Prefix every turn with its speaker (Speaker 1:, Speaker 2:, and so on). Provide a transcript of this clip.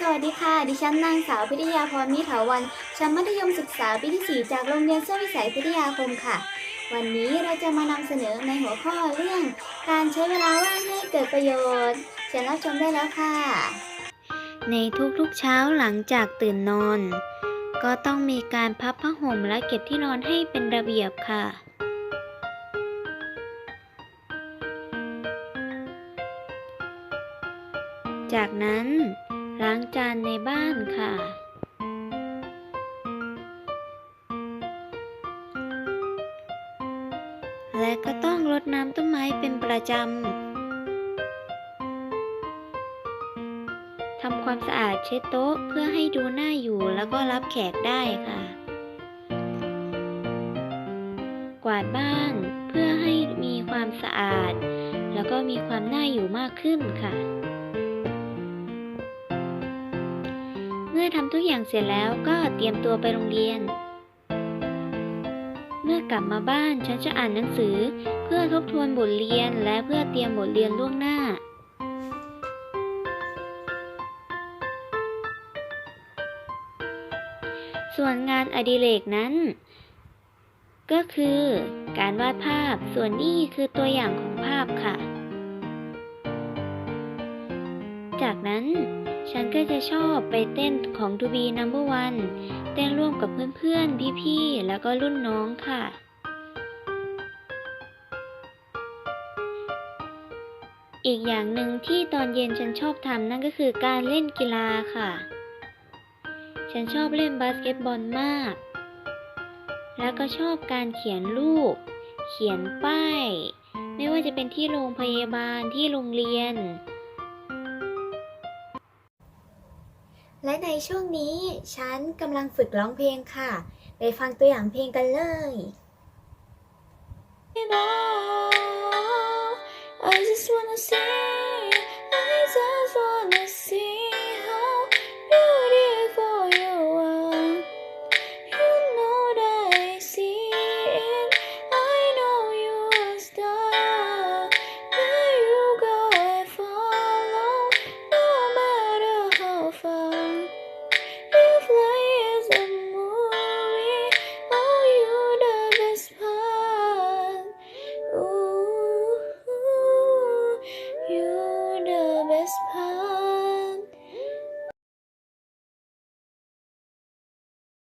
Speaker 1: สวัสดีค่ะ ดิฉันนางสาวพิทยาพรมิถาวันชั้นมัธยมศึกษาปีที่ 4 จากโรงเรียนเสื้อวิสัยพิทยาคมค่ะ วันนี้เราจะมานำเสนอในหัวข้อเรื่อง การใช้เวลาว่างให้เกิดประโยชน์เชิญรับชมได้แล้วค่ะ
Speaker 2: ในทุกๆเช้าหลังจากตื่นนอน ก็ต้องมีการพับผ้าห่มและเก็บที่นอนให้เป็นระเบียบค่ะจากนั้น ล้างจานในบ้านค่ะ และก็ต้องรดน้ำต้นไม้เป็นประจำ ทำความสะอาดเช็ดโต๊ะเพื่อให้ดูน่าอยู่แล้วก็รับแขกได้ค่ะ กวาดบ้านเพื่อให้มีความสะอาด แล้วก็มีความน่าอยู่มากขึ้นค่ะ มื่อทำทุกอย่างเสร็จแล้วก็เตรียมตัวไปโรงเรียน เมื่อกลับมาบ้านฉันจะอ่านหนังสือเพื่อทบทวนบทเรียนและเพื่อเตรียมบทเรียนล่วงหน้า ส่วนงานอดิเรกนั้น ก็คือการวาดภาพส่วนนี้คือตัวอย่างของภาพค่ะ จากนั้น ฉันก็จะชอบไปเต้นของ To be number one เต้นร่วมกับเพื่อนๆ พี่ๆ แล้วก็รุ่นน้องค่ะ อีกอย่างหนึ่งที่ตอนเย็นฉันชอบทำนั่นก็คือการเล่นกีฬาค่ะ ฉันชอบเล่นบาสเกตบอลมาก แล้วก็ชอบการเขียนรูป เขียนป้าย ไม่ว่าจะเป็นที่โรงพยาบาลที่โรงเรียน
Speaker 1: และในช่วงนี้ฉันกำลังฝึกร้องเพลงค่ะ ไปฟังตัวอย่างเพลงกันเลย
Speaker 3: You know, I just wanna say